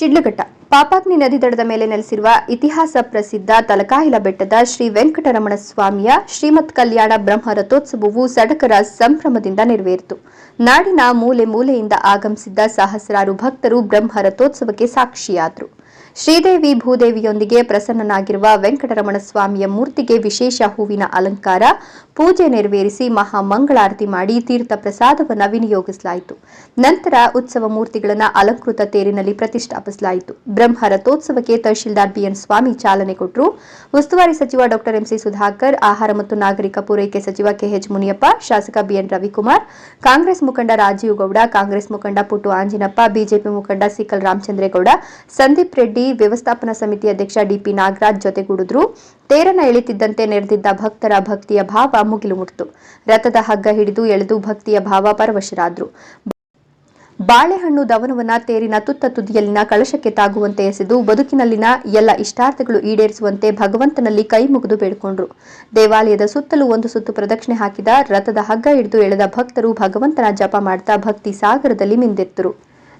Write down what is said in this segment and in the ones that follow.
ಶಿಡ್ಲಘಟ್ಟ ಪಾಪಾಗ್ನಿ ನದಿ ದಡದ ಮೇಲೆ ನೆಲೆಸಿರುವ ಇತಿಹಾಸ ಪ್ರಸಿದ್ಧ ತಲಕಾಯಿಲ ಬೆಟ್ಟದ ಶ್ರೀ ವೆಂಕಟರಮಣ ಸ್ವಾಮಿಯ ಶ್ರೀಮತ್ ಕಲ್ಯಾಣ ಬ್ರಹ್ಮ ರಥೋತ್ಸವವು ಸಡಗರ ಸಂಭ್ರಮದಿಂದ ನೆರವೇರಿತು. ನಾಡಿನ ಮೂಲೆ ಮೂಲೆಯಿಂದ ಆಗಮಿಸಿದ್ದ ಸಹಸ್ರಾರು ಭಕ್ತರು ಬ್ರಹ್ಮ ರಥೋತ್ಸವಕ್ಕೆ ಸಾಕ್ಷಿಯಾದರು. ಶ್ರೀದೇವಿ ಭೂದೇವಿಯೊಂದಿಗೆ ಪ್ರಸನ್ನನಾಗಿರುವ ವೆಂಕಟರಮಣ ಸ್ವಾಮಿಯ ಮೂರ್ತಿಗೆ ವಿಶೇಷ ಹೂವಿನ ಅಲಂಕಾರ ಪೂಜೆ ನೆರವೇರಿಸಿ ಮಹಾ ಮಂಗಳಾರತಿ ಮಾಡಿ ತೀರ್ಥ ಪ್ರಸಾದವನ್ನು ವಿನಿಯೋಗಿಸಲಾಯಿತು. ನಂತರ ಉತ್ಸವ ಮೂರ್ತಿಗಳನ್ನು ಅಲಂಕೃತ ತೇರಿನಲ್ಲಿ ಪ್ರತಿಷ್ಠಾಪಿಸಲಾಯಿತು. ಬ್ರಹ್ಮ ರಥೋತ್ಸವಕ್ಕೆ ತಹಶೀಲ್ದಾರ್ ಬಿಎನ್ ಸ್ವಾಮಿ ಚಾಲನೆ ಕೊಟ್ಟರು ಉಸ್ತುವಾರಿ ಸಚಿವ ಡಾಕ್ಟರ್ ಎಂಸಿ ಸುಧಾಕರ್, ಆಹಾರ ಮತ್ತು ನಾಗರಿಕ ಪೂರೈಕೆ ಸಚಿವ ಕೆಎಚ್ ಮುನಿಯಪ್ಪ, ಶಾಸಕ ಬಿಎನ್ ರವಿಕುಮಾರ್, ಕಾಂಗ್ರೆಸ್ ಮುಖಂಡ ರಾಜೀವ್ ಗೌಡ, ಕಾಂಗ್ರೆಸ್ ಮುಖಂಡ ಪುಟ್ಟು ಆಂಜಿನಪ್ಪ, ಬಿಜೆಪಿ ಮುಖಂಡ ಸಿಕಲ್ ರಾಮಚಂದ್ರೇಗೌಡ, ಸಂದೀಪ್ ರೆಡ್ಡಿ, ವ್ಯವಸ್ಥಾಪನಾ ಸಮಿತಿ ಅಧ್ಯಕ್ಷ ಡಿಪಿ ನಾಗರಾಜ್ ಜೊತೆಗೂಡಿದ್ರು. ತೇರನ್ನ ಎಳಿತಿದ್ದಂತೆ ನೆರೆದಿದ್ದ ಭಕ್ತರ ಭಕ್ತಿಯ ಭಾವ ಮುಗಿಲು ಮುಟ್ಟಿತು ರಥದ ಹಗ್ಗ ಹಿಡಿದು ಎಳೆದು ಭಕ್ತಿಯ ಭಾವ ಪರವಶರಾದ್ರು. ಬಾಳೆಹಣ್ಣು ದವನವನ್ನ ತೇರಿನ ತುತ್ತ ತುದಿಯಲ್ಲಿನ ಕಳಶಕ್ಕೆ ತಾಗುವಂತೆ ಎಸೆದು ಬದುಕಿನಲ್ಲಿನ ಎಲ್ಲ ಇಷ್ಟಾರ್ಥಗಳು ಈಡೇರಿಸುವಂತೆ ಭಗವಂತನಲ್ಲಿ ಕೈ ಮುಗಿದು ಬೇಡಿಕೊಂಡ್ರು. ದೇವಾಲಯದ ಸುತ್ತಲೂ ಒಂದು ಸುತ್ತು ಪ್ರದಕ್ಷಿಣೆ ಹಾಕಿದ ರಥದ ಹಗ್ಗ ಹಿಡಿದು ಎಳೆದ ಭಕ್ತರು ಭಗವಂತನ ಜಪ ಮಾಡ್ತಾ ಭಕ್ತಿ ಸಾಗರದಲ್ಲಿ ಮಿಂದೆತ್ತರು.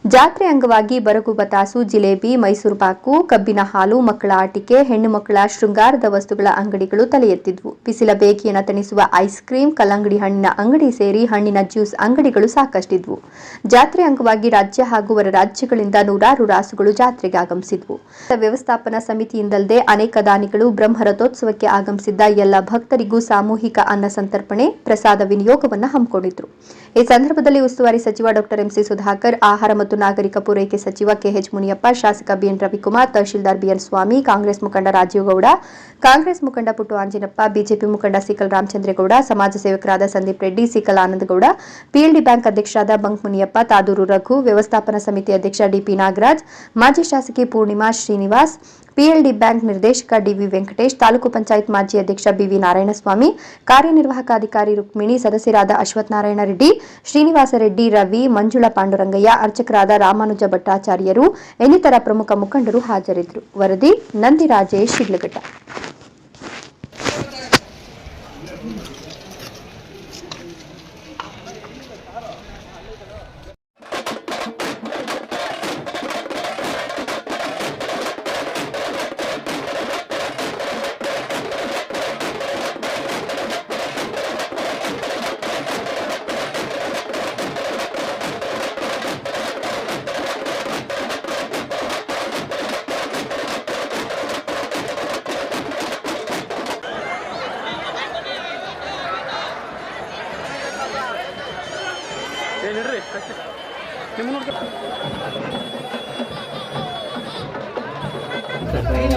ಜಾತ್ರೆ ಅಂಗವಾಗಿ ಬರಗು ಬತಾಸು, ಜಿಲೇಬಿ, ಮೈಸೂರು ಪಾಕು, ಕಬ್ಬಿನ ಹಾಲು, ಮಕ್ಕಳ ಆಟಿಕೆ, ಹೆಣ್ಣು ಮಕ್ಕಳ ಶೃಂಗಾರದ ವಸ್ತುಗಳ ಅಂಗಡಿಗಳು ತಲೆ ಎತ್ತಿದ್ವು ಬಿಸಿಲ ಬೇಕಿಯನ್ನು ತಣಿಸುವ ಐಸ್ ಕ್ರೀಂ ಕಲ್ಲಂಗಡಿ ಹಣ್ಣಿನ ಅಂಗಡಿ ಸೇರಿ ಹಣ್ಣಿನ ಜ್ಯೂಸ್ ಅಂಗಡಿಗಳು ಸಾಕಷ್ಟಿದ್ವು. ಜಾತ್ರೆ ಅಂಗವಾಗಿ ರಾಜ್ಯ ಹಾಗೂ ಹೊರ ರಾಜ್ಯಗಳಿಂದ ನೂರಾರು ರಾಸುಗಳು ಜಾತ್ರೆಗೆ ಆಗಮಿಸಿದ್ವು. ವ್ಯವಸ್ಥಾಪನಾ ಸಮಿತಿಯಿಂದಲ್ಲದೆ ಅನೇಕ ದಾನಿಗಳು ಬ್ರಹ್ಮ ರಥೋತ್ಸವಕ್ಕೆ ಆಗಮಿಸಿದ್ದ ಎಲ್ಲ ಭಕ್ತರಿಗೂ ಸಾಮೂಹಿಕ ಅನ್ನ ಸಂತರ್ಪಣೆ, ಪ್ರಸಾದ ವಿನಿಯೋಗವನ್ನು ಹಮ್ಮಿಕೊಂಡಿದ್ರು. ಈ ಸಂದರ್ಭದಲ್ಲಿ ಉಸ್ತುವಾರಿ ಸಚಿವ ಡಾಕ್ಟರ್ ಎಂಸಿ ಸುಧಾಕರ್, ಆಹಾರ ಮತ್ತು ನಾಗರಿಕ ಪೂರೈಕೆ ಸಚಿವ ಕೆಎಚ್ ಮುನಿಯಪ್ಪ, ಶಾಸಕ ಬಿಎನ್ ರವಿಕುಮಾರ್, ತಹಶೀಲ್ದಾರ್ ಬಿಎನ್ ಸ್ವಾಮಿ, ಕಾಂಗ್ರೆಸ್ ಮುಖಂಡ ರಾಜೀವ್ ಗೌಡ, ಕಾಂಗ್ರೆಸ್ ಮುಖಂಡ ಪುಟ್ಟು ಆಂಜಿನಪ್ಪ, ಬಿಜೆಪಿ ಮುಖಂಡ ಸಿಕಲ್ ರಾಮಚಂದ್ರೇಗೌಡ, ಸಮಾಜ ಸೇವಕರಾದ ಸಂದೀಪ್ ರೆಡ್ಡಿ, ಸಿಕಲ್ ಆನಂದಗೌಡ ಪಿಎಲ್ಡಿ ಬ್ಯಾಂಕ್ ಅಧ್ಯಕ್ಷರಾದ ಬಂಕ್ ಮುನಿಯಪ್ಪ, ತಾದೂರು ರಘು, ವ್ಯವಸ್ಥಾಪನಾ ಸಮಿತಿ ಅಧ್ಯಕ್ಷ ಡಿಪಿ ನಾಗರಾಜ್, ಮಾಜಿ ಶಾಸಕಿ ಪೂರ್ಣಿಮಾ ಶ್ರೀನಿವಾಸ್ ಪಿಎಲ್ಡಿ ಬ್ಯಾಂಕ್ ನಿರ್ದೇಶಕ ಡಿವಿ ವೆಂಕಟೇಶ್, ತಾಲೂಕು ಪಂಚಾಯತ್ ಮಾಜಿ ಅಧ್ಯಕ್ಷ ಬಿವಿ ನಾರಾಯಣಸ್ವಾಮಿ ಕಾರ್ಯನಿರ್ವಾಹಕ ಅಧಿಕಾರಿ ರುಕ್ಮಿಣಿ, ಸದಸ್ಯರಾದ ಅಶ್ವಥ್ ನಾರಾಯಣ ರೆಡ್ಡಿ, ಶ್ರೀನಿವಾಸ ರೆಡ್ಡಿ, ರವಿ, ಮಂಜುಳಾ ಪಾಂಡುರಂಗಯ್ಯ, ಅರ್ಚಕರಾದ ರಾಮಾನುಜ ಭಟ್ಟಾಚಾರ್ಯರು, ಇನ್ನಿತರ ಪ್ರಮುಖ ಮುಖಂಡರು ಹಾಜರಿದ್ದರು. ವರದಿ ನಂದಿರಾಜೇಶ್ ಶಿಡ್ಲಘಟ್ಟ.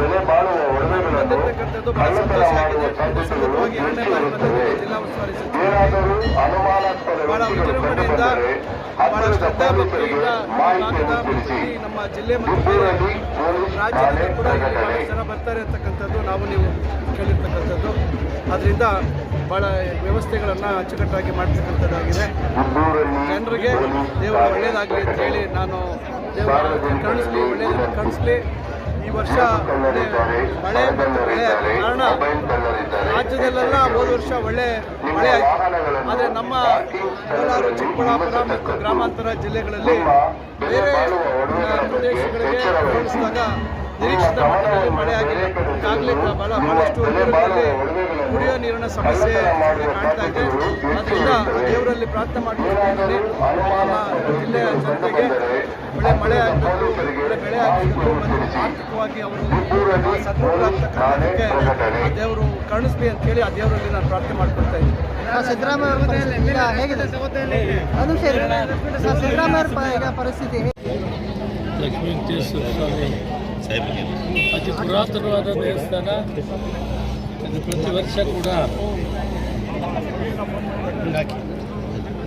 ಸಂದರ್ಭವಾಗಿ ಬಾಳುವ ಒಡವೆಗಳನ್ನು ಕಳ್ಳತನ ಜಿಲ್ಲಾ ಸಾಧ್ಯತೆಗಳು ಏನಾದರೂ ಅನುಮಾನಾಸ್ಪದ ಬಹಳ ವ್ಯಕ್ತಿಗಳು ಕಂಡುಬಂದರೆ ಬಹಳ ಹತ್ತಿರದ ಪೊಲೀಸರಿಗೆ ಮಾಹಿತಿಯನ್ನು ತಿಳಿಸಿ. ನಮ್ಮ ಜಿಲ್ಲೆ ಪೊಲೀಸ್ ಠಾಣೆ ಪ್ರಕಟಣೆ ಬಹಳ ಜನ ಬರ್ತಾರೆ ಅಂತಕ್ಕಂಥದ್ದು ನಾವು ನೀವು ಕೇಳಿರ್ತಕ್ಕಂಥದ್ದು. ಅದರಿಂದ ಭಾಳ ವ್ಯವಸ್ಥೆಗಳನ್ನು ಅಚ್ಚುಕಟ್ಟಾಗಿ ಮಾಡ್ತಕ್ಕಂಥದ್ದಾಗಿದೆ. ಜನರಿಗೆ ದೇವರು ಠಾಣೆ ಒಳ್ಳೇದಾಗಲಿ ಅಂತ ಹೇಳಿ ನಾನು ದೇವರ ಕಳಿಸ್ಲಿ ಒಳ್ಳೇದನ್ನು ಕಾಣಿಸ್ಲಿ ಈ ವರ್ಷ ಮಳೆ ಮಳೆ ಕಾರಣ ರಾಜ್ಯದಲ್ಲೆಲ್ಲ ಹೋದ ವರ್ಷ ಒಳ್ಳೆ ಮಳೆ ಆಯಿತು. ಆದರೆ ನಮ್ಮ ಕೋಲಾರ, ಚಿಕ್ಕಬಳ್ಳಾಪುರ ಮತ್ತು ಗ್ರಾಮಾಂತರ ಜಿಲ್ಲೆಗಳಲ್ಲಿ ಬೇರೆ ಪ್ರದೇಶಗಳಿಗೆ ಹೋಲಿಸಿದಾಗ ನಿರೀಕ್ಷಿತ ಮಟ್ಟದಲ್ಲಿ ಮಳೆ ಆಗಿದೆ. ಈಗಾಗಲೇ ಬಹಳ ಬಹಳಷ್ಟು ಊರುಗಳಲ್ಲಿ ಕುಡಿಯೋ ನೀರಿನ ಸಮಸ್ಯೆ ಕಾಣ್ತಾ ಇದೆ. ಅದರಿಂದ ದೇವರಲ್ಲಿ ಪ್ರಾರ್ಥನೆ ಮಾಡ್ಕೊಂಡಿದ್ದೀನಿ ನಮ್ಮ ಜಿಲ್ಲೆಯ ಜನತೆಗೆ. ಒಳ್ಳೆ ಮಳೆ ಆಗಬೇಕು ಒಳ್ಳೆ ಬೆಳೆ ಆಗಿರ್ಬೋದು ಮತ್ತು ಆರ್ಥಿಕವಾಗಿ ಅವರು ಸದೃಢರಾಗ್ತಕ್ಕಂಥದ್ದಕ್ಕೆ ಆ ದೇವರು ಕರುಣಿಸ್ಲಿ ಅಂತೇಳಿ ಆ ದೇವರಲ್ಲಿ ನಾನು ಪ್ರಾರ್ಥನೆ ಮಾಡ್ಕೊಳ್ತಾ ಇದ್ದೀನಿ. ಸಿದ್ದರಾಮಯ್ಯ ಹೇಗಿದೆ? ಅದು ಸರಿ ಸಿದ್ದರಾಮಯ್ಯ ಪರಿಸ್ಥಿತಿ ಹೇಗೆ? ಲಕ್ಷ್ಮೀ ವೆಂಕಟೇಶ್ವರ ಸ್ವಾಮಿ ಅತಿ ಪುರಾತನವಾದ ದೇವಸ್ಥಾನ. ಇದು ಪ್ರತಿ ವರ್ಷ ಕೂಡ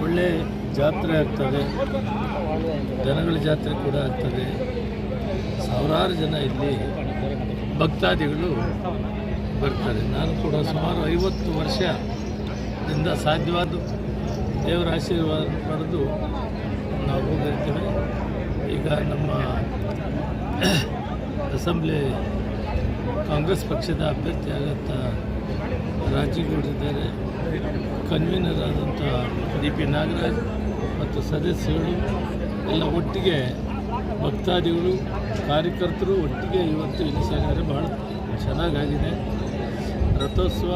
ಒಳ್ಳೆ ಜಾತ್ರೆ ಆಗ್ತದೆ. ಜನಗಳ ಜಾತ್ರೆ ಕೂಡ ಆಗ್ತದೆ. ಸಾವಿರಾರು ಜನ ಇಲ್ಲಿ ಭಕ್ತಾದಿಗಳು ಬರ್ತಾರೆ. ನಾನು ಕೂಡ ಸುಮಾರು ಐವತ್ತು ವರ್ಷದಿಂದ ಸಾಧ್ಯವಾದ ದೇವರ ಆಶೀರ್ವಾದ ಪಡೆದು ನಾವು ಹೋಗಿರ್ತೇವೆ. ಈಗ ನಮ್ಮ ಅಸೆಂಬ್ಲಿ ಕಾಂಗ್ರೆಸ್ ಪಕ್ಷದ ಅಭ್ಯರ್ಥಿ ಆಗತ್ತ ರಾಜೀಗೌಡರಿದ್ದಾರೆ ಕನ್ವೀನರ್ ಆದಂಥ ಡಿ ಪಿ ನಾಗರಾಜ್ ಮತ್ತು ಸದಸ್ಯರು ಎಲ್ಲ ಒಟ್ಟಿಗೆ ಭಕ್ತಾದಿಗಳು, ಕಾರ್ಯಕರ್ತರು ಒಟ್ಟಿಗೆ ಇವತ್ತು ಇಲ್ಲಿ ಸೇರಿದರೆ ಭಾಳ ಚೆನ್ನಾಗಾಗಿದೆ. ರಥೋತ್ಸವ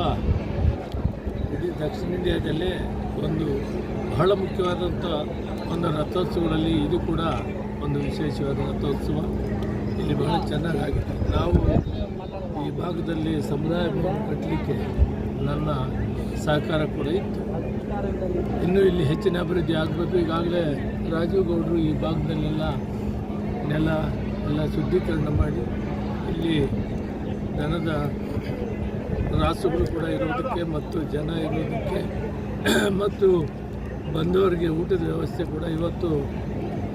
ಇಡೀ ದಕ್ಷಿಣ ಇಂಡಿಯಾದಲ್ಲಿ ಒಂದು ಬಹಳ ಮುಖ್ಯವಾದಂಥ ಒಂದು ರಥೋತ್ಸವಗಳಲ್ಲಿ ಇದು ಕೂಡ ಒಂದು ವಿಶೇಷವಾದ ರಥೋತ್ಸವ. ಇಲ್ಲಿ ಬಹಳ ಚೆನ್ನಾಗಾಗಿದೆ. ನಾವು ಈ ಭಾಗದಲ್ಲಿ ಸಮುದಾಯ ಕಟ್ಟಲಿಕ್ಕೆ ನನ್ನ ಸಹಕಾರ ಕೂಡ ಇತ್ತು. ಇನ್ನೂ ಇಲ್ಲಿ ಹೆಚ್ಚಿನ ಅಭಿವೃದ್ಧಿ ಆಗಬೇಕು. ಈಗಾಗಲೇ ರಾಜೀವ್ ಗೌಡರು ಈ ಭಾಗದಲ್ಲೆಲ್ಲ ನೆಲ ಎಲ್ಲ ಶುದ್ಧೀಕರಣ ಮಾಡಿ ಇಲ್ಲಿ ದನದ ರಾಸುಗಳು ಕೂಡ ಇರೋದಕ್ಕೆ ಮತ್ತು ಜನ ಇರೋದಕ್ಕೆ ಮತ್ತು ಬಂದವರಿಗೆ ಊಟದ ವ್ಯವಸ್ಥೆ ಕೂಡ ಇವತ್ತು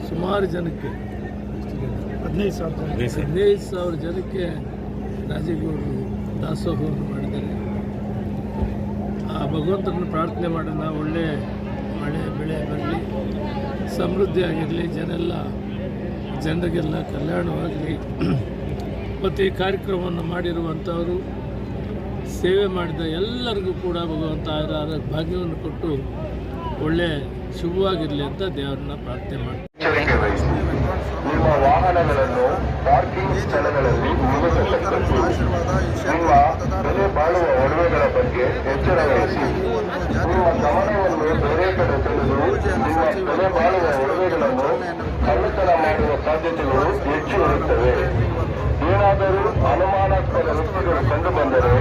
ಸುಮಾರು ಜನಕ್ಕೆ ಹದಿನೈದು ಸಾವಿರ ಹದಿನೈದು ಸಾವಿರ ಜನಕ್ಕೆ ರಾಜೀಗೌಡರು ದಾಸೋಹವನ್ನು ಮಾಡಿದ್ದಾರೆ ಆ ಭಗವಂತನ ಪ್ರಾರ್ಥನೆ ಮಾಡೋಣ, ಒಳ್ಳೆ ಮಳೆ, ಬೆಳೆ ಬರಲಿ ಸಮೃದ್ಧಿಯಾಗಿರಲಿ ಜನೆಲ್ಲ ಜನರಿಗೆಲ್ಲ ಕಲ್ಯಾಣವಾಗಲಿ. ಮತ್ತು ಈ ಕಾರ್ಯಕ್ರಮವನ್ನು ಮಾಡಿರುವಂಥವರು, ಸೇವೆ ಮಾಡಿದ ಎಲ್ಲರಿಗೂ ಕೂಡ ಭಗವಂತ ಆರ ಭಾಗ್ಯವನ್ನು ಕೊಟ್ಟು ಒಳ್ಳೆ ಶುಭವಾಗಿರಲಿ ಅಂತ ದೇವರನ್ನ ಪ್ರಾರ್ಥನೆ ಮಾಡ್ತೀನಿ ನಿಮ್ಮ ವಾಹನಗಳನ್ನು ಪಾರ್ಕಿಂಗ್ ಸ್ಥಳಗಳಲ್ಲಿ ನಿಮ್ಮ ಬೆಲೆ ಬಾಳುವ ಒಡವೆಗಳ ಬಗ್ಗೆ ಎಚ್ಚರ ವಹಿಸಿ ನಿಮ್ಮ ಗಮನವನ್ನು ಬೇರೆ ಕಡೆ ಸೆಳೆದು ನಿಮ್ಮ ಬೆಲೆ ಬಾಳುವ ಒಡವೆಗಳನ್ನು ಕಳ್ಳತನ ಮಾಡುವ ಸಾಧ್ಯತೆಗಳು ಹೆಚ್ಚು ಇರುತ್ತವೆ. ಏನಾದರೂ ಅನುಮಾನಾಸ್ಪದ ವ್ಯಕ್ತಿಗಳು ಕಂಡುಬಂದರೆ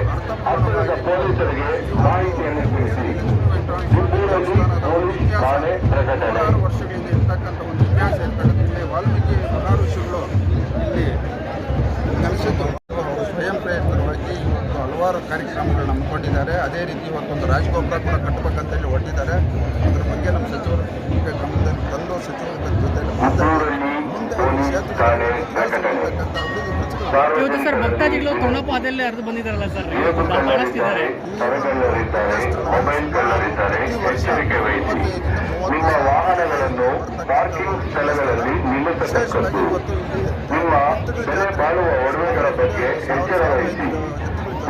ಹತ್ತಿರದ ಪೊಲೀಸರಿಗೆ ಮಾಹಿತಿಯನ್ನು ತಿಳಿಸಿ. ಪೊಲೀಸ್ ಠಾಣೆ ಪ್ರಕಟಣೆ. ಇತಿಹಾಸ ವಾಲ್ಮೀಕಿ ಮಹರ್ಷಿಗಳು ಇಲ್ಲಿ ನೆಲೆಸಿದ್ದು. ಅವರು ಸ್ವಯಂ ಪ್ರಯತ್ನವಾಗಿ ಇವತ್ತು ಹಲವಾರು ಕಾರ್ಯಕ್ರಮಗಳನ್ನ ಹಮ್ಮಿಕೊಂಡಿದ್ದಾರೆ. ಅದೇ ರೀತಿ ಇವತ್ತೊಂದು ರಾಜಗೋಪುರ ಕೂಡ ಕಟ್ಟಬೇಕಂತೇಳಿ ಹೊರಟಿದ್ದಾರೆ. ಅದ್ರ ಬಗ್ಗೆ ನಮ್ಮ ಸಚಿವರು ಗಮನದಲ್ಲಿ ತಂದು ಸಚಿವರ ಮಾತಾಡಿ ಮುಂದೆ ಅಭಿವೃದ್ಧಿ ಪಡಿಸ್ಕೊಂಡು ಇವತ್ತು ಸರ್ ಭಕ್ತಾದಿಗಳು ಅದೆಲ್ಲೇ ಹರ್ದು ಬಂದಿದ್ದಾರಲ್ಲ ಸರ್? ಮಾಡಿಸ್ತಿದ್ದಾರೆ ಇದ್ದಾರೆ ಸರಗಳ್ಳರಿದ್ದಾರೆ ಮೊಬೈಲ್ ಕಳ್ಳರಿದ್ದಾರೆ ಎಚ್ಚರಿಕೆ ವಹಿಸಿ. ನಿಮ್ಮ ವಾಹನಗಳನ್ನು ಪಾರ್ಕಿಂಗ್ ಸ್ಥಳಗಳಲ್ಲಿ ನಿಲ್ಲಿಸತಕ್ಕದ್ದು. ಇವತ್ತು ಇಲ್ಲಿ ನಿಮ್ಮ ಬೆಲೆ ಬಾಳುವ ಒಡವೆಗಳ ಬಗ್ಗೆ ಎಚ್ಚರ ವಹಿಸಿ.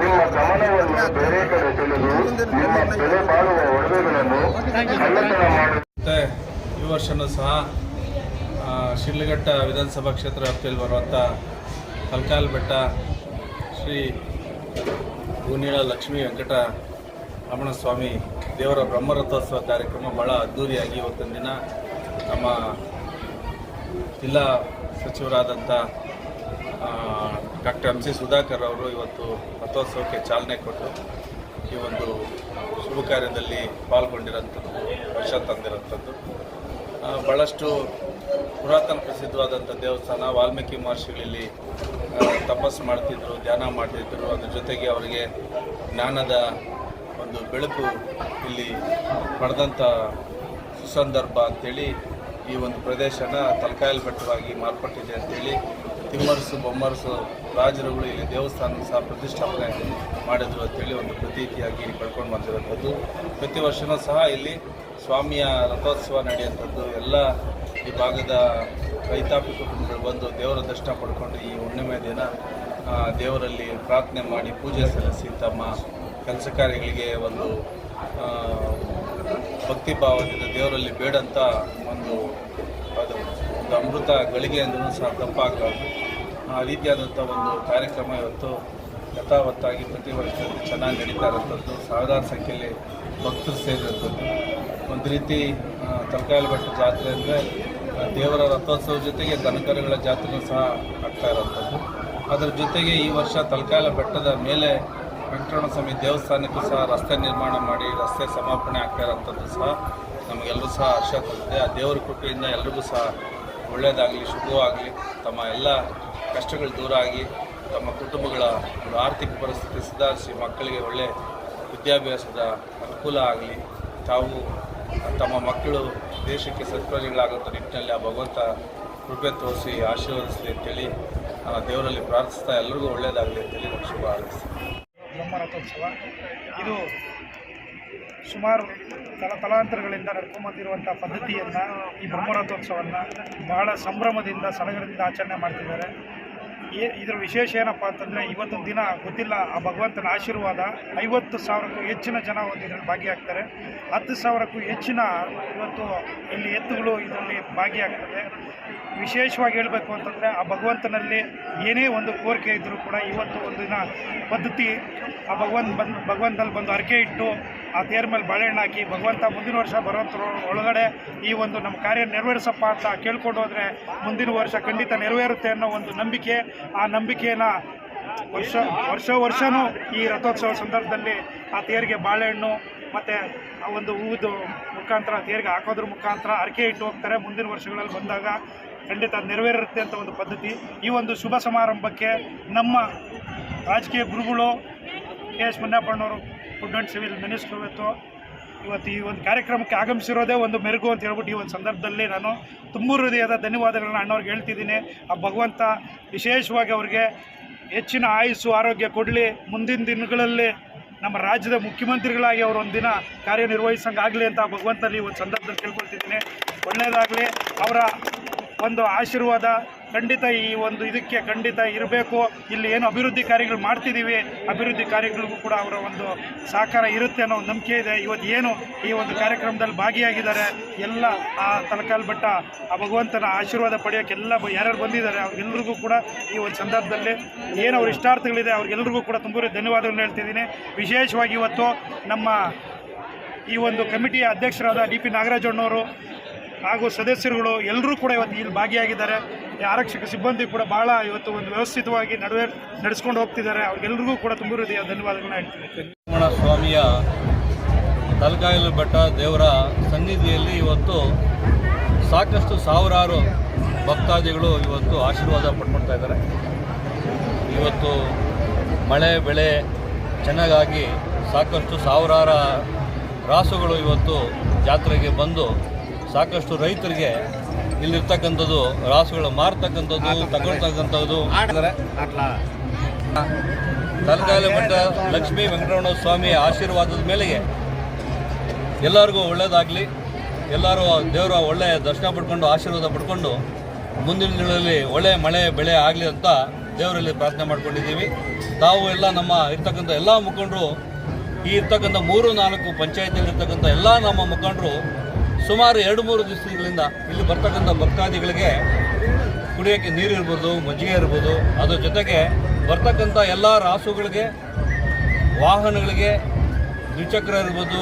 ನಿಮ್ಮ ಗಮನವನ್ನು ಬೇರೆ ಕಡೆ ಸೆಳೆದು ನಿಮ್ಮ ಬೆಲೆ ಬಾಳುವ ಒಡವೆಗಳನ್ನು ಕಳ್ಳತನ ಮಾಡುತ್ತೆ ಈ ವರ್ಷನೂ ಸಹ ಶಿಡ್ಲಘಟ್ಟ ವಿಧಾನಸಭಾ ಕ್ಷೇತ್ರ ವ್ಯಾಪ್ತಿಯಲ್ಲಿ ಬರುವಂಥ ಕಲ್ಕಾಲ್ ಬೆಟ್ಟ ಶ್ರೀ ಗೂನೀಳ ಲಕ್ಷ್ಮೀ ವೆಂಕಟ ರಮಣ ಸ್ವಾಮಿ ದೇವರ ಬ್ರಹ್ಮರಥೋತ್ಸವ ಕಾರ್ಯಕ್ರಮ ಭಾಳ ಅದ್ಧೂರಿಯಾಗಿ ಇವತ್ತಿನ ದಿನ ನಮ್ಮ ಜಿಲ್ಲಾ ಸಚಿವರಾದಂಥ ಡಾಕ್ಟರ್ ಎಂ ಸಿ ಸುಧಾಕರ್ ಅವರು ಇವತ್ತು ರಥೋತ್ಸವಕ್ಕೆ ಚಾಲನೆ ಕೊಟ್ಟು ಈ ಒಂದು ಶುಭ ಕಾರ್ಯದಲ್ಲಿ ಪಾಲ್ಗೊಂಡಿರೋಂಥದ್ದು ವರ್ಷ ತಂದಿರೋಂಥದ್ದು ಭಾಳಷ್ಟು ಪುರಾತನ ಪ್ರಸಿದ್ಧವಾದಂಥ ದೇವಸ್ಥಾನ ವಾಲ್ಮೀಕಿ ಮಹರ್ಷಿಗಳಲ್ಲಿ ತಪಸ್ಸು ಮಾಡ್ತಿದ್ರು, ಧ್ಯಾನ ಮಾಡ್ತಿದ್ರು, ಅದ್ರ ಜೊತೆಗೆ ಅವರಿಗೆ ಜ್ಞಾನದ ಒಂದು ಬೆಳಕು ಇಲ್ಲಿ ಪಡೆದಂಥ ಸುಸಂದರ್ಭ ಅಂತೇಳಿ ಈ ಒಂದು ಪ್ರದೇಶನ ತಲಕಾಯಲ್ ಬೆಟ್ಟವಾಗಿ ಮಾರ್ಪಟ್ಟಿದೆ ಅಂತೇಳಿ ತಿಮ್ಮರಸು, ಬೊಮ್ಮರಸು ರಾಜರುಗಳು ಇಲ್ಲಿ ದೇವಸ್ಥಾನ ಸಹ ಪ್ರತಿಷ್ಠಾಪನೆ ಮಾಡಿದ್ರು ಅಂತೇಳಿ ಒಂದು ಪ್ರತೀತಿಯಾಗಿ ಕಳ್ಕೊಂಡು ಬಂದಿರುವಂಥದ್ದು. ಪ್ರತಿ ವರ್ಷವೂ ಸಹ ಇಲ್ಲಿ ಸ್ವಾಮಿಯ ರಥೋತ್ಸವ ನಡೆಯುವಂಥದ್ದು. ಎಲ್ಲ ಈ ಭಾಗದ ರೈತಾಪಿ ಕುಟುಂಬಗಳು ಬಂದು ದೇವರ ದರ್ಶನ ಪಡ್ಕೊಂಡು ಈ ಹುಣ್ಣಿಮೆ ದಿನ ದೇವರಲ್ಲಿ ಪ್ರಾರ್ಥನೆ ಮಾಡಿ ಪೂಜೆ ಸಲ್ಲಿಸಿ ತಮ್ಮ ಕೆಲಸ ಕಾರ್ಯಗಳಿಗೆ ಒಂದು ಭಕ್ತಿ ಭಾವದಿಂದ ದೇವರಲ್ಲಿ ಬೇಡಂತ ಒಂದು, ಅದು, ಒಂದು ಅಮೃತ ಗಳಿಗೆ ಅಂದ್ರೂ ಸಹ ತಪ್ಪಾಗಬಾರ್ದು. ಆ ರೀತಿಯಾದಂಥ ಒಂದು ಕಾರ್ಯಕ್ರಮ ಇವತ್ತು ಯಥಾವತ್ತಾಗಿ ಪ್ರತಿ ವರ್ಷದಲ್ಲಿ ಚೆನ್ನಾಗಿ ನಡೀತಾ ಇರೋಂಥದ್ದು ಸಾವಿರಾರು ಸಂಖ್ಯೆಯಲ್ಲಿ ಭಕ್ತರು ಸೇರಿರುವಂಥದ್ದು ಒಂದು ರೀತಿ ತಲಕಾಯಲ ಬೆಟ್ಟ ಜಾತ್ರೆ ಅಂದರೆ ದೇವರ ರಥೋತ್ಸವ ಜೊತೆಗೆ ದನಕರುಗಳ ಜಾತ್ರೆ ಸಹ ಆಗ್ತಾ ಇರೋಂಥದ್ದು ಅದರ ಜೊತೆಗೆ ಈ ವರ್ಷ ತಲಕಾಲ ಬೆಟ್ಟದ ಮೇಲೆ ವೆಂಕಟರಮಣ ಸ್ವಾಮಿ ದೇವಸ್ಥಾನಕ್ಕೂ ಸಹ ರಸ್ತೆ ನಿರ್ಮಾಣ ಮಾಡಿ ರಸ್ತೆ ಸಮರ್ಪಣೆ ಆಗ್ತಾ ಇರೋಂಥದ್ದು ಸಹ ನಮಗೆಲ್ಲರೂ ಸಹ ಹರ್ಷ ತಂದಿದೆ ಆ ದೇವರ ಕೃಪೆಯಿಂದ ಎಲ್ರಿಗೂ ಸಹ ಒಳ್ಳೆಯದಾಗಲಿ ಶುಭವಾಗಲಿ. ತಮ್ಮ ಎಲ್ಲ ಕಷ್ಟಗಳು ದೂರ ಆಗಿ ತಮ್ಮ ಕುಟುಂಬಗಳ ಆರ್ಥಿಕ ಪರಿಸ್ಥಿತಿ ಸುಧಾರಿಸಿ ಮಕ್ಕಳಿಗೆ ಒಳ್ಳೆಯ ವಿದ್ಯಾಭ್ಯಾಸದ ಅನುಕೂಲ ಆಗಲಿ, ತಾವು ತಮ್ಮ ಮಕ್ಕಳು ದೇಶಕ್ಕೆ ಸತ್ಪ್ರಜೆಗಳಾಗುವಂಥ ನಿಟ್ಟಿನಲ್ಲಿ ಆ ಭಗವಂತ ಕೃಪೆ ತೋರಿಸಿ ಆಶೀರ್ವದಿಸಲಿ ಅಂತೇಳಿ ದೇವರಲ್ಲಿ ಪ್ರಾರ್ಥಿಸ್ತಾ ಎಲ್ಲರಿಗೂ ಒಳ್ಳೆಯದಾಗಲಿ ಅಂತೇಳಿ ನಾನು ಶುಭ ಹಾರೈಸ್ತೀನಿ. ಬ್ರಹ್ಮರಥೋತ್ಸವ ಇದು ಸುಮಾರು ತಲ ತಲಾಂತರಗಳಿಂದ ನಡ್ಕೊಂಬಂದಿರುವಂಥ ಪದ್ಧತಿಯನ್ನು ಈ ಬ್ರಹ್ಮರಥೋತ್ಸವವನ್ನು ಬಹಳ ಸಂಭ್ರಮದಿಂದ, ಸಡಗರದಿಂದ ಆಚರಣೆ ಮಾಡ್ತಿದ್ದಾರೆ. ಇದರ ವಿಶೇಷ ಏನಪ್ಪ ಅಂತಂದರೆ ಇವತ್ತು ದಿನ ಗೊತ್ತಿಲ್ಲ, ಆ ಭಗವಂತನ ಆಶೀರ್ವಾದ ಐವತ್ತು ಸಾವಿರಕ್ಕೂ ಹೆಚ್ಚಿನ ಜನ ಒಂದು ಇದರಲ್ಲಿ ಭಾಗಿಯಾಗ್ತಾರೆ. ಹತ್ತು ಸಾವಿರಕ್ಕೂ ಹೆಚ್ಚಿನ ಇವತ್ತು ಇಲ್ಲಿ ಎತ್ತುಗಳು ಇದರಲ್ಲಿ ಭಾಗಿಯಾಗ್ತದೆ. ವಿಶೇಷವಾಗಿ ಹೇಳಬೇಕು ಅಂತಂದರೆ ಆ ಭಗವಂತನಲ್ಲಿ ಏನೇ ಒಂದು ಕೋರಿಕೆ ಇದ್ದರೂ ಕೂಡ ಇವತ್ತು ಒಂದು ದಿನ ಪದ್ಧತಿ, ಆ ಭಗವಂತ ಬಂದು, ಭಗವಂತನಲ್ಲಿ ಬಂದು ಅರಕೆ ಇಟ್ಟು ಆ ತೇರ ಮೇಲೆ ಬಾಳೆಹಣ್ಣು ಹಾಕಿ ಭಗವಂತ ಮುಂದಿನ ವರ್ಷ ಬರೋದ್ರ ಒಳಗಡೆ ಈ ಒಂದು ನಮ್ಮ ಕಾರ್ಯ ನೆರವೇರಿಸಪ್ಪ ಅಂತ ಕೇಳ್ಕೊಂಡು ಹೋದರೆ ಮುಂದಿನ ವರ್ಷ ಖಂಡಿತ ನೆರವೇರುತ್ತೆ ಅನ್ನೋ ಒಂದು ನಂಬಿಕೆ, ಆ ನಂಬಿಕೆಯನ್ನು ವರ್ಷ ವರ್ಷ ವರ್ಷವೂ ಈ ರಥೋತ್ಸವ ಸಂದರ್ಭದಲ್ಲಿ ಆ ತೇರಿಗೆ ಬಾಳೆಹಣ್ಣು ಮತ್ತು ಆ ಒಂದು ಹೂವುದು ಮುಖಾಂತರ ತೇರಿಗೆ ಹಾಕೋದ್ರ ಮುಖಾಂತರ ಅರಕೆ ಇಟ್ಟು ಹೋಗ್ತಾರೆ ಮುಂದಿನ ವರ್ಷಗಳಲ್ಲಿ ಬಂದಾಗ. ಖಂಡಿತ ನೆರವೇರುತ್ತೆ ಅಂತ ಒಂದು ಪದ್ಧತಿ. ಈ ಒಂದು ಶುಭ ಸಮಾರಂಭಕ್ಕೆ ನಮ್ಮ ರಾಜಕೀಯ ಗುರುಗಳು ಕೆ ಎಸ್ ಮುನ್ನಪ್ಪಣ್ಣವರು ಫುಡ್ ಆ್ಯಂಡ್ ಸಿವಿಲ್ ಮಿನಿಸ್ಟ್ರು ಇವತ್ತು. ಇವತ್ತು ಈ ಒಂದು ಕಾರ್ಯಕ್ರಮಕ್ಕೆ ಆಗಮಿಸಿರೋದೇ ಒಂದು ಮೆರುಗು ಅಂತ ಹೇಳ್ಬಿಟ್ಟು ಈ ಒಂದು ಸಂದರ್ಭದಲ್ಲಿ ನಾನು ತುಂಬ ಹೃದಯದ ಧನ್ಯವಾದಗಳನ್ನ ಅಣ್ಣವ್ರಿಗೆ ಹೇಳ್ತಿದ್ದೀನಿ. ಆ ಭಗವಂತ ವಿಶೇಷವಾಗಿ ಅವ್ರಿಗೆ ಹೆಚ್ಚಿನ ಆಯುಸ್ಸು, ಆರೋಗ್ಯ ಕೊಡಲಿ. ಮುಂದಿನ ದಿನಗಳಲ್ಲಿ ನಮ್ಮ ರಾಜ್ಯದ ಮುಖ್ಯಮಂತ್ರಿಗಳಾಗಿ ಅವರು ಒಂದಿನ ಕಾರ್ಯನಿರ್ವಹಿಸಂಗಾಗಲಿ ಅಂತ ಭಗವಂತನಲ್ಲಿ ಒಂದು ಸಂದರ್ಭದಲ್ಲಿ ಕೇಳ್ಕೊಳ್ತಿದ್ದೀನಿ. ಒಳ್ಳೆಯದಾಗಲಿ. ಅವರ ಒಂದು ಆಶೀರ್ವಾದ ಖಂಡಿತ ಈ ಒಂದು ಇದಕ್ಕೆ ಖಂಡಿತ ಇರಬೇಕು. ಇಲ್ಲಿ ಏನು ಅಭಿವೃದ್ಧಿ ಕಾರ್ಯಗಳು ಮಾಡ್ತಿದ್ದೀವಿ, ಅಭಿವೃದ್ಧಿ ಕಾರ್ಯಗಳಿಗೂ ಕೂಡ ಅವರ ಒಂದು ಸಹಕಾರ ಇರುತ್ತೆ ಅನ್ನೋ ಒಂದು ನಂಬಿಕೆ ಇದೆ. ಇವತ್ತು ಏನು ಈ ಒಂದು ಕಾರ್ಯಕ್ರಮದಲ್ಲಿ ಭಾಗಿಯಾಗಿದ್ದಾರೆ, ಎಲ್ಲ ಆ ತಲಕಾಲ್ ಬೆಟ್ಟ, ಆ ಭಗವಂತನ ಆಶೀರ್ವಾದ ಪಡೆಯೋಕ್ಕೆ ಎಲ್ಲ ಯಾರ್ಯಾರು ಬಂದಿದ್ದಾರೆ, ಅವ್ರಿಗೆಲ್ರಿಗೂ ಕೂಡ ಈ ಒಂದು ಸಂದರ್ಭದಲ್ಲಿ ಏನು ಅವ್ರ ಇಷ್ಟಾರ್ಥಗಳಿದೆ, ಅವ್ರಿಗೆಲ್ರಿಗೂ ಕೂಡ ತುಂಬ ಧನ್ಯವಾದಗಳನ್ನ ಹೇಳ್ತಿದ್ದೀನಿ. ವಿಶೇಷವಾಗಿ ಇವತ್ತು ನಮ್ಮ ಈ ಒಂದು ಕಮಿಟಿಯ ಅಧ್ಯಕ್ಷರಾದ ಡಿ ಪಿ ನಾಗರಾಜಣ್ಣವರು ಹಾಗೂ ಸದಸ್ಯರುಗಳು ಎಲ್ಲರೂ ಕೂಡ ಇವತ್ತು ಇಲ್ಲಿ ಭಾಗಿಯಾಗಿದ್ದಾರೆ. ಆರಕ್ಷಕ ಸಿಬ್ಬಂದಿ ಕೂಡ ಭಾಳ ಇವತ್ತು ಒಂದು ವ್ಯವಸ್ಥಿತವಾಗಿ ನಡುವೆ ನಡೆಸ್ಕೊಂಡು ಹೋಗ್ತಿದ್ದಾರೆ. ಅವ್ರಿಗೆಲ್ರಿಗೂ ಕೂಡ ತುಂಬ ಹೃದಯ ಧನ್ಯವಾದಗಳನ್ನ ಹೇಳ್ತೀನಿ. ಸ್ವಾಮಿಯ ತಲಕಾಯಲು ಬೆಟ್ಟ ದೇವರ ಸನ್ನಿಧಿಯಲ್ಲಿ ಇವತ್ತು ಸಾಕಷ್ಟು ಸಾವಿರಾರು ಭಕ್ತಾದಿಗಳು ಇವತ್ತು ಆಶೀರ್ವಾದ ಪಡ್ಕೊಳ್ತಾ ಇದ್ದಾರೆ. ಇವತ್ತು ಮಳೆ, ಬೆಳೆ ಚೆನ್ನಾಗಾಗಿ ಸಾಕಷ್ಟು ಸಾವಿರಾರ ರಾಸುಗಳು ಇವತ್ತು ಜಾತ್ರೆಗೆ ಬಂದು ಸಾಕಷ್ಟು ರೈತರಿಗೆ ಇಲ್ಲಿರ್ತಕ್ಕಂಥದ್ದು, ರಾಸುಗಳು ಮಾರ್ತಕ್ಕಂಥದ್ದು, ತಗೊಳ್ತಕ್ಕಂಥದ್ದು. ತಲಕಾಲ ಮಠ ಲಕ್ಷ್ಮೀ ವೆಂಕಟರಮಣ ಸ್ವಾಮಿ ಆಶೀರ್ವಾದದ ಮೇಲೆಗೆ ಎಲ್ಲರಿಗೂ ಒಳ್ಳೆಯದಾಗಲಿ ಎಲ್ಲರೂ ದೇವರ ಒಳ್ಳೆಯ ದರ್ಶನ ಪಡ್ಕೊಂಡು, ಆಶೀರ್ವಾದ ಪಡ್ಕೊಂಡು ಮುಂದಿನ ದಿನಗಳಲ್ಲಿ ಒಳ್ಳೆಯ ಮಳೆ, ಬೆಳೆ ಆಗಲಿ ಅಂತ ದೇವರಲ್ಲಿ ಪ್ರಾರ್ಥನೆ ಮಾಡ್ಕೊಂಡಿದ್ದೀವಿ. ತಾವು ಎಲ್ಲ ನಮ್ಮ ಇರ್ತಕ್ಕಂಥ ಎಲ್ಲ ಮುಖಂಡರು, ಈ ಇರ್ತಕ್ಕಂಥ ಮೂರು ನಾಲ್ಕು ಪಂಚಾಯತಿಯಲ್ಲಿರ್ತಕ್ಕಂಥ ಎಲ್ಲ ನಮ್ಮ ಮುಖಂಡರು ಸುಮಾರು ಎರಡು ಮೂರು ದಿವಸಗಳಿಂದ ಇಲ್ಲಿ ಬರ್ತಕ್ಕಂಥ ಭಕ್ತಾದಿಗಳಿಗೆ ಕುಡಿಯೋಕ್ಕೆ ನೀರು ಇರ್ಬೋದು, ಮಜ್ಜಿಗೆ ಇರ್ಬೋದು. ಅದ್ರ ಜೊತೆಗೆ ಬರ್ತಕ್ಕಂಥ ಎಲ್ಲ ರಾಸುಗಳಿಗೆ, ವಾಹನಗಳಿಗೆ ದ್ವಿಚಕ್ರ ಇರ್ಬೋದು,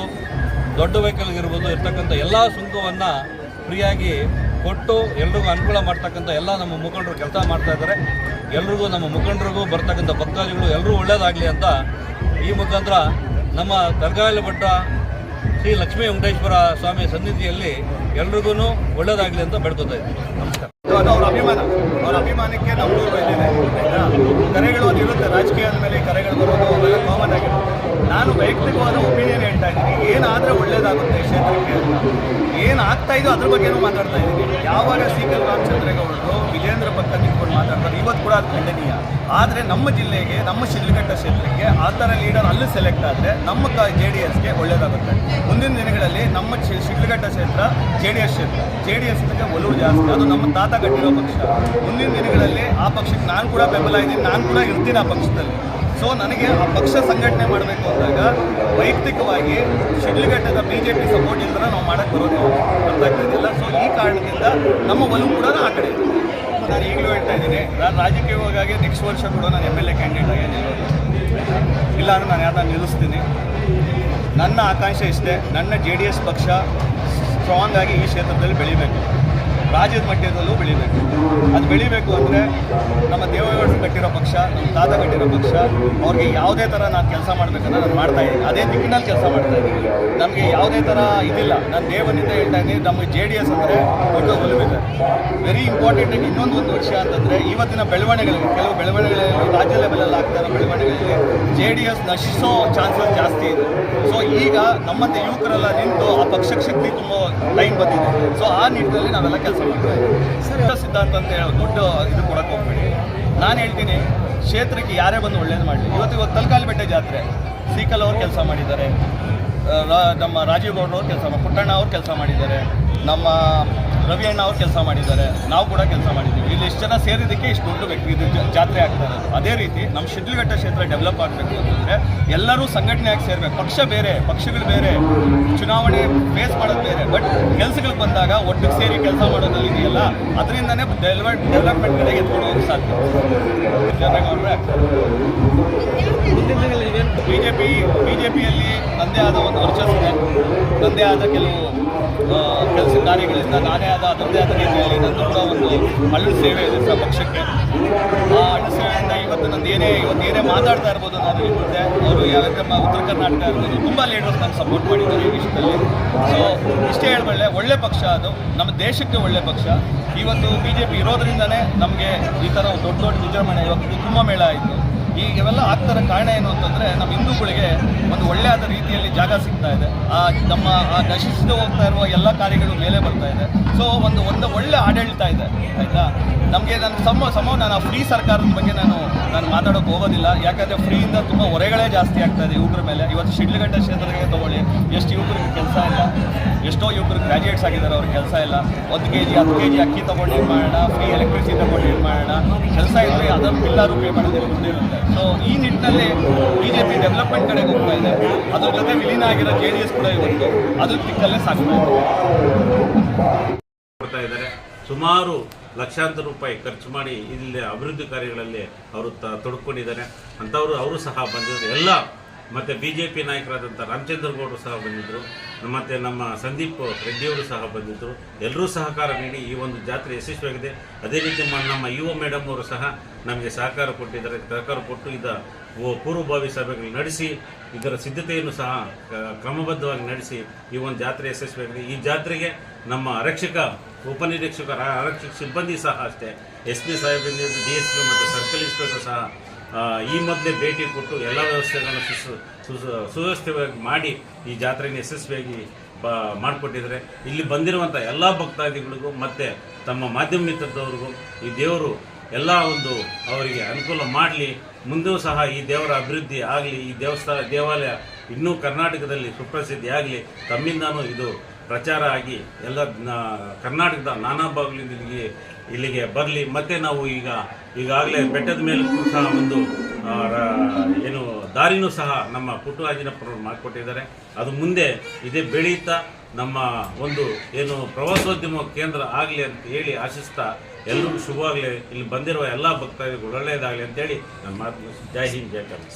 ದೊಡ್ಡ ವೆಹಿಕಲ್ಗೆ ಇರ್ಬೋದು, ಇರ್ತಕ್ಕಂಥ ಎಲ್ಲ ಸುಂಕವನ್ನು ಫ್ರೀಯಾಗಿ ಕೊಟ್ಟು ಎಲ್ರಿಗೂ ಅನುಕೂಲ ಮಾಡ್ತಕ್ಕಂಥ ಎಲ್ಲ ನಮ್ಮ ಮುಖಂಡರು ಕೆಲಸ ಮಾಡ್ತಾ ಇದ್ದಾರೆ. ಎಲ್ರಿಗೂ ನಮ್ಮ ಮುಖಂಡರಿಗೂ ಬರ್ತಕ್ಕಂಥ ಭಕ್ತಾದಿಗಳು ಎಲ್ಲರೂ ಒಳ್ಳೆಯದಾಗಲಿ ಅಂತ ಈ ಮುಖಾಂತರ ನಮ್ಮ ದರ್ಗಾಯಲ್ಲಿ ಭಟ್ಟ ಶ್ರೀ ಲಕ್ಷ್ಮೀ ವೆಂಕಟೇಶ್ವರ ಸ್ವಾಮಿ ಸನ್ನಿಧಿಯಲ್ಲಿ ಎಲ್ರಿಗೂ ಒಳ್ಳೇದಾಗಲಿ ಅಂತ ಬೇಡ್ಕೊತಾ ಇದ್ದೀನಿ. ನಮಸ್ಕಾರ. ಅದು ಅವ್ರ ಅಭಿಮಾನ. ಅವರ ಅಭಿಮಾನಕ್ಕೆ ನಮ್ಮ ಕರೆಗಳು ಇರುತ್ತೆ ರಾಜಕೀಯದ ಮೇಲೆ ಕರೆಗಳು ಬರೋದು ಕಾಮನ್ ಆಗಿದೆ ನಾನು ವೈಯಕ್ತಿಕವಾದ ಒಪಿನಿಯನ್ ಹೇಳ್ತಾ ಇದ್ದೀನಿ. ಏನಾದರೆ ಒಳ್ಳೇದಾಗುತ್ತೆ ಕ್ಷೇತ್ರಕ್ಕೆ ಏನಾಗ್ತಾ ಏನು ಆಗ್ತಾ ಇದೋ ಅದ್ರ ಬಗ್ಗೆನೂ ಮಾತಾಡ್ತಾ ಇದ್ದೀನಿ. ಯಾವಾಗ ಸೀಕಲ್ ರಾಮಚಂದ್ರೇಗೌಡರು ವಿಜೇಂದ್ರ ಪಕ್ಕ ನಿಂತ್ಕೊಂಡು ಮಾತಾಡ್ತಾರೆ, ಇವತ್ತು ಕೂಡ ಅದು ಖಂಡನೀಯ. ಆದರೆ ನಮ್ಮ ಜಿಲ್ಲೆಗೆ, ನಮ್ಮ ಶಿಡ್ಲಘಟ್ಟ ಕ್ಷೇತ್ರಕ್ಕೆ ಆ ಥರ ಲೀಡರ್ ಅಲ್ಲಿ ಸೆಲೆಕ್ಟ್ ಆದರೆ ನಮ್ಮ ಕ ಜೆ ಡಿ ಎಸ್ಗೆ ಒಳ್ಳೇದಾಗುತ್ತೆ. ಮುಂದಿನ ದಿನಗಳಲ್ಲಿ ನಮ್ಮ ಶಿಡ್ಲಘಟ್ಟ ಕ್ಷೇತ್ರ ಜೆ ಡಿ ಎಸ್ ಕ್ಷೇತ್ರ. ಜೆ ಡಿ ಎಸ್ ಒಲವು ಜಾಸ್ತಿ, ಅದು ನಮ್ಮ ತಾತ ಕಟ್ಟಿರೋ ಪಕ್ಷ. ಮುಂದಿನ ದಿನಗಳಲ್ಲಿ ಆ ಪಕ್ಷಕ್ಕೆ ನಾನು ಕೂಡ ಬೆಂಬಲ ಇದ್ದೀನಿ, ನಾನು ಕೂಡ ಇರ್ತೀನಿ ಆ ಪಕ್ಷದಲ್ಲಿ. ಸೊ ನನಗೆ ಆ ಪಕ್ಷ ಸಂಘಟನೆ ಮಾಡಬೇಕು ಅಂದಾಗ ವೈಯಕ್ತಿಕವಾಗಿ ಶಿಡ್ಲಘಟ್ಟದ ಬಿ ಜೆ ಪಿ ಸಪೋರ್ಟ್ ಇಂದ ನಾವು ಮಾಡಕ್ಕೆ ಬರೋದು ಅರ್ಥ ಆಗ್ತಿದ್ದಿಲ್ಲ? ಸೊ ಈ ಕಾರಣದಿಂದ ನಮ್ಮ ಒಲವು ಕೂಡ ಆ ಕಡೆ ನಾನು ಈಗಲೂ ಹೇಳ್ತಾ ಇದ್ದೀನಿ, ನಾನು ರಾಜಕೀಯವಾಗಿ ನೆಕ್ಸ್ಟ್ ವರ್ಷ ಕೂಡ ನಾನು ಎಂ ಎಲ್ ಎ ಕ್ಯಾಂಡಿಡೇಟ್ ಆಗಿ ನಿಲ್ಲೋದು. ಇಲ್ಲ ಅಂದ್ರೆ ನಾನು ಯಾರನ್ನ ನಿಲ್ಲಿಸ್ತೀನಿ. ನನ್ನ ಆಕಾಂಕ್ಷೆ ಇಷ್ಟೇ, ನನ್ನ ಜೆ ಡಿ ಎಸ್ ಪಕ್ಷ ಸ್ಟ್ರಾಂಗ್ ಆಗಿ ಈ ಕ್ಷೇತ್ರದಲ್ಲಿ ಬೆಳಿಬೇಕು. ರಾಜ್ಯದ ಮಟ್ಟದಲ್ಲೂ ಬೆಳಿಬೇಕು. ಅದು ಬೆಳಿಬೇಕು ಅಂದರೆ ನಮ್ಮ ದೇವೇಗೌಡರು ಕಟ್ಟಿರೋ ಪಕ್ಷ, ನಮ್ಮ ತಾತ ಕಟ್ಟಿರೋ ಪಕ್ಷ, ಅವ್ರಿಗೆ ಯಾವುದೇ ಥರ ನಾನು ಕೆಲಸ ಮಾಡಬೇಕಂದ್ರೆ ನಾನು ಮಾಡ್ತಾ ಇದ್ದೀನಿ. ಅದೇ ದಿಕ್ಕಿನಲ್ಲಿ ಕೆಲಸ ಮಾಡ್ತಾ ಇದ್ದೀನಿ. ನಮಗೆ ಯಾವುದೇ ಥರ ಇದಿಲ್ಲ. ನಾನು ದೇವನಿಂದ ಹೇಳ್ತಾ ಇದ್ದೀನಿ, ನಮಗೆ ಜೆ ಡಿ ಎಸ್ ಅಂದರೆ ದೊಡ್ಡ ವೆರಿ ಇಂಪಾರ್ಟೆಂಟ್ ಆಗಿ ಇನ್ನೊಂದು ಒಂದು ವರ್ಷ ಅಂತಂದರೆ, ಇವತ್ತಿನ ಬೆಳವಣಿಗೆಗಳಿಗೆ ಕೆಲವು ಬೆಳವಣಿಗೆಗಳಲ್ಲಿ, ರಾಜ್ಯ ಲೆವೆಲಲ್ಲಿ ಆಗ್ತಾ ಇರೋ ಬೆಳವಣಿಗೆಗಳಲ್ಲಿ ಜೆ ಡಿ ಎಸ್ ನಶಿಸೋ ಚಾನ್ಸಸ್ ಜಾಸ್ತಿ ಇದೆ. ಸೊ ಈಗ ನಮ್ಮಂತೆ ಯುವಕರೆಲ್ಲ ನಿಂತು ಆ ಪಕ್ಷಕ್ಕೆ ಶಕ್ತಿ ತುಂಬ ಟೈಮ್ ಬಂದಿದೆ ಸೊ ಆ ನಿಟ್ಟಿನಲ್ಲಿ ನಾವೆಲ್ಲ ಕೆಲಸ ಮಾಡ್ತೀವಿ ದೊಡ್ಡ ಸಿದ್ಧಾಂತ ಅಂತ ಹೇಳಿ ದೊಡ್ಡ ಇದು ಕೊಡಕ್ಕೆ ಹೋಗ್ಬೇಡಿ. ನಾನು ಹೇಳ್ತೀನಿ ಕ್ಷೇತ್ರಕ್ಕೆ ಯಾರೇ ಬಂದು ಒಳ್ಳೇದು ಮಾಡಲಿ. ಇವತ್ತು ಇವತ್ತು ತಲಕಾಲು ಬೆಟ್ಟ ಜಾತ್ರೆ. ಸೀಕಲ್ ಅವ್ರು ಕೆಲಸ ಮಾಡಿದ್ದಾರೆ. ನಮ್ಮ ರಾಜೀವ್ ಗೌಡ್ರವ್ರು ಕೆಲಸ ಮಾಡಿ ಪುಟ್ಟಣ್ಣ ಅವ್ರು ಕೆಲಸ ಮಾಡಿದ್ದಾರೆ. ನಮ್ಮ ರವಿ ಅಣ್ಣ ಅವ್ರು ಕೆಲಸ ಮಾಡಿದ್ದಾರೆ. ನಾವು ಕೂಡ ಕೆಲಸ ಮಾಡಿದ್ದೀವಿ. ಇಲ್ಲಿ ಇಷ್ಟು ಜನ ಸೇರಿದ್ದಕ್ಕೆ ಇಷ್ಟು ದೊಡ್ಡ ವ್ಯಕ್ತಿ ಇದು ಜಾತ್ರೆ ಆಗ್ತಾ ಇರೋದು ಅದೇ ರೀತಿ ನಮ್ಮ ಶಿಡ್ಲಘಟ್ಟ ಕ್ಷೇತ್ರ ಡೆವಲಪ್ ಆಗಬೇಕು ಅಂತಂದರೆ ಎಲ್ಲರೂ ಸಂಘಟನೆಯಾಗಿ ಸೇರಬೇಕು. ಪಕ್ಷ ಬೇರೆ ಪಕ್ಷಗಳು ಬೇರೆ ಚುನಾವಣೆ ಫೇಸ್ ಮಾಡೋದು ಬೇರೆ. ಬಟ್ ಕೆಲಸಗಳಿಗೆ ಬಂದಾಗ ಒಟ್ಟಿಗೆ ಸೇರಿ ಕೆಲಸ ಮಾಡೋದಲ್ಲಿ ಇದೆಯಲ್ಲ ಅದರಿಂದನೇ ಡೆವಲಪ್ ಡೆವಲಪ್ಮೆಂಟ್ ಕಡೆಗೆ ಎತ್ಕೊಂಡು ಹೋಗಿ ಸಾಧ್ಯ. B J P B J ಪಿಯಲ್ಲಿ ತಂದೆ ಆದ ಒಂದು ವರ್ಚಸ್ಸಿದೆ. ತಂದೆ ಆದ ಕೆಲವು ಕೆಲಸ ಕಾರ್ಯಗಳಿಂದ. ನಾನೇ ಆದ ತಂದೆ ಆದ ರೀತಿಯಲ್ಲಿ ನಂದು ಕೂಡ ಒಂದು ಅಳ್ಳು ಸೇವೆ ಇದೆ ಸಹ ಪಕ್ಷಕ್ಕೆ. ಆ ಅಳ್ಳು ಸೇವೆಯಿಂದ ಇವತ್ತು ನಂದು ಏನೇ, ಇವತ್ತು ಏನೇ ಮಾತಾಡ್ತಾ ಇರ್ಬೋದು ನಾನು ಮುಂದೆ ಅವರು ಯಾವ್ಯಾವ ನಮ್ಮ ಉತ್ತರ ಕರ್ನಾಟಕ ಇರ್ಬೋದು, ತುಂಬ ಲೀಡರ್ಸ್ ನಾನು ಸಪೋರ್ಟ್ ಮಾಡಿದ್ದಾರೆ ಈ ವಿಷಯದಲ್ಲಿ. ಸೊ ಇಷ್ಟೇ ಹೇಳಬಲ್ಲೆ, ಒಳ್ಳೆ ಪಕ್ಷ ಅದು. ನಮ್ಮ ದೇಶಕ್ಕೆ ಒಳ್ಳೆ ಪಕ್ಷ. ಇವತ್ತು ಬಿ ಜೆ ಪಿ ಇರೋದ್ರಿಂದಲೇ ನಮಗೆ ಈ ಥರ ದೊಡ್ಡ ದೊಡ್ಡ ವಿಜೃಂಭಣೆ ಇವತ್ತು ಕುಂಭಮೇಳ ಆಯಿತು. ಇವೆಲ್ಲ ಆಗ್ತಾರ ಕಾರಣ ಏನು ಅಂತಂದರೆ ನಮ್ಮ ಹಿಂದೂಗಳಿಗೆ ಒಂದು ಒಳ್ಳೆಯಾದ ರೀತಿಯಲ್ಲಿ ಜಾಗ ಸಿಗ್ತಾ ಇದೆ. ಆ ನಮ್ಮ, ಆ ನಶಿಸಿದ ಹೋಗ್ತಾ ಇರುವ ಎಲ್ಲ ಕಾರ್ಯಗಳು ಮೇಲೆ ಬರ್ತಾ ಇದೆ. ಸೊ ಒಂದು ಒಂದು ಒಳ್ಳೆ ಆಡಳಿತ ಇದೆ, ಆಯ್ತಾ? ನಮಗೆ ನನ್ನ ಸಮ ಸಮ, ನಾನು ಆ ಫ್ರೀ ಸರ್ಕಾರದ ಬಗ್ಗೆ ನಾನು ನಾನು ಮಾತಾಡೋಕೆ ಹೋಗೋದಿಲ್ಲ. ಯಾಕಂದರೆ ಫ್ರೀಯಿಂದ ತುಂಬ ಹೊರೆಗಳೇ ಜಾಸ್ತಿ ಆಗ್ತಾ ಇದೆ ಯುವಕರ ಮೇಲೆ. ಇವತ್ತು ಶಿಡ್ಲಘಟ್ಟ ಕ್ಷೇತ್ರಕ್ಕೆ ತಗೊಳ್ಳಿ. ಎಷ್ಟು ಯುವಕರಿಗೆ ಕೆಲಸ ಇಲ್ಲ. ಎಷ್ಟೋ ಯುವಕರು ಗ್ರಾಜುಯೇಟ್ಸ್ ಆಗಿದ್ದಾರೆ, ಅವ್ರಿಗೆ ಕೆಲಸ ಇಲ್ಲ. ಒಂದು ಕೆ ಜಿ ಹತ್ತು ಕೆ ಜಿ ಅಕ್ಕಿ ತೊಗೊಂಡು ಏನು ಮಾಡೋಣ ಫ್ರೀ ಎಲೆಕ್ಟ್ರಿಸಿಟಿ ತೊಗೊಂಡು ಏನು ಮಾಡೋಣ ಕೆಲಸ ಇದ್ದರೆ ಅದನ್ನು ಬಿಲ್ಲಾರು ಪೇ ಮಾಡೋದಿಲ್ಲ, ಮುಂದಿರುತ್ತೆ. ಸೊ ಈ ನಿಟ್ಟಿನಲ್ಲಿ ಬಿ ಜೆ ಡೆವಲಪ್ಮೆಂಟ್ ಕಡೆ ಹೋಗ್ತಾ ಇದೆ ಅದ್ರ ಜೊತೆ ವಿಲೀನ ಆಗಿರೋ ಜೆ ಡಿ ಎಸ್ ಕೂಡ ಇವತ್ತು ಅದ್ರ ದಿಕ್ಕಲ್ಲೇ ಸಾಗ್ತಾ ಇದ್ದಾರೆ. ಸುಮಾರು ಲಕ್ಷಾಂತರ ರೂಪಾಯಿ ಖರ್ಚು ಮಾಡಿ ಇಲ್ಲಿ ಅಭಿವೃದ್ಧಿ ಕಾರ್ಯಗಳಲ್ಲಿ ಅವರು ತೊಡ್ಕೊಂಡಿದ್ದಾರೆ. ಅಂಥವರು ಅವರು ಸಹ ಬಂದಿದ್ದಾರೆ ಎಲ್ಲ ಮತ್ತು ಬಿ ಜೆ ಪಿ ನಾಯಕರಾದಂಥ ರಾಮಚಂದ್ರಗೌಡರು ಸಹ ಬಂದಿದ್ದರು ಮತ್ತು ನಮ್ಮ ಸಂದೀಪ್ ರೆಡ್ಡಿಯವರು ಸಹ ಬಂದಿದ್ದರು ಎಲ್ಲರೂ ಸಹಕಾರ ನೀಡಿ ಈ ಒಂದು ಜಾತ್ರೆ ಯಶಸ್ವಿಯಾಗಿದೆ. ಅದೇ ರೀತಿ ನಮ್ಮ ಯುವ ಮೇಡಮ್ ಅವರು ಸಹ ನಮಗೆ ಸಹಕಾರ ಕೊಟ್ಟಿದ್ದಾರೆ. ಸಹಕಾರ ಕೊಟ್ಟು ಇದ ಪೂರ್ವಭಾವಿ ಸಭೆಗಳು ನಡೆಸಿ, ಇದರ ಸಿದ್ಧತೆಯನ್ನು ಸಹ ಕ್ರಮಬದ್ಧವಾಗಿ ನಡೆಸಿ ಈ ಒಂದು ಜಾತ್ರೆ ಯಶಸ್ವಿಯಾಗಿದೆ. ಈ ಜಾತ್ರೆಗೆ ನಮ್ಮ ಆರಕ್ಷಕ ಉಪನಿರೀಕ್ಷಕ ಆರಕ್ಷಕ ಸಿಬ್ಬಂದಿ ಸಹ ಅಷ್ಟೇ. ಎಸ್ ಪಿ ಸಾಹೇಬ್, ಡಿ ಎಸ್ ಪಿ ಮತ್ತು ಸರ್ಕಲ್ ಇನ್ಸ್ಪೆಕ್ಟರ್ ಸಹ ಈ ಮೊದಲೇ ಭೇಟಿ ಕೊಟ್ಟು ಎಲ್ಲ ವ್ಯವಸ್ಥೆಗಳನ್ನು ಸುಸು ಮಾಡಿ ಈ ಜಾತ್ರೆಯನ್ನು ಯಶಸ್ವಿಯಾಗಿ ಬ ಮಾಡಿಕೊಟ್ಟಿದ್ದಾರೆ. ಇಲ್ಲಿ ಬಂದಿರುವಂಥ ಎಲ್ಲ ಭಕ್ತಾದಿಗಳಿಗೂ ಮತ್ತು ತಮ್ಮ ಮಾಧ್ಯಮ ಮಿತ್ರದವ್ರಿಗೂ ಈ ದೇವರು ಎಲ್ಲ ಒಂದು ಅವರಿಗೆ ಅನುಕೂಲ ಮಾಡಲಿ. ಮುಂದೂ ಸಹ ಈ ದೇವರ ಅಭಿವೃದ್ಧಿ ಆಗಲಿ, ಈ ದೇವಸ್ಥಾನ, ದೇವಾಲಯ ಇನ್ನೂ ಕರ್ನಾಟಕದಲ್ಲಿ ಸುಪ್ರಸಿದ್ಧಿ ಆಗಲಿ, ತಮ್ಮಿಂದನೂ ಇದು ಪ್ರಚಾರ ಆಗಿ ಎಲ್ಲ ಕರ್ನಾಟಕದ ನಾನಾ ಭಾಗಗಳಿಂದ ಇಲ್ಲಿಗೆ ಇಲ್ಲಿಗೆ ಬರಲಿ. ಮತ್ತೆ ನಾವು ಈಗ ಈಗಾಗಲೇ ಬೆಟ್ಟದ ಮೇಲೆ ಸಹ ಒಂದು ಏನು ದಾರಿನೂ ಸಹ ನಮ್ಮ ಪುಟ್ಟು ಆಂಜನಪ್ಪನವರು ಮಾಡಿಕೊಟ್ಟಿದ್ದಾರೆ. ಅದು ಮುಂದೆ ಇದೇ ಬೆಳೀತಾ ನಮ್ಮ ಒಂದು ಏನು ಪ್ರವಾಸೋದ್ಯಮ ಕೇಂದ್ರ ಆಗಲಿ ಅಂತ ಹೇಳಿ ಆಶಿಸ್ತಾ ಎಲ್ಲರಿಗೂ ಶುಭವಾಗಲಿ. ಇಲ್ಲಿ ಬಂದಿರುವ ಎಲ್ಲ ಭಕ್ತಾದಿಗಳು ಒಳ್ಳೆಯದಾಗಲಿ ಅಂತೇಳಿ ನನ್ನ ಮಾತು ಜೈ ಹಿಂದ್, ಜೈ ಕರ್ನಾಟಕ.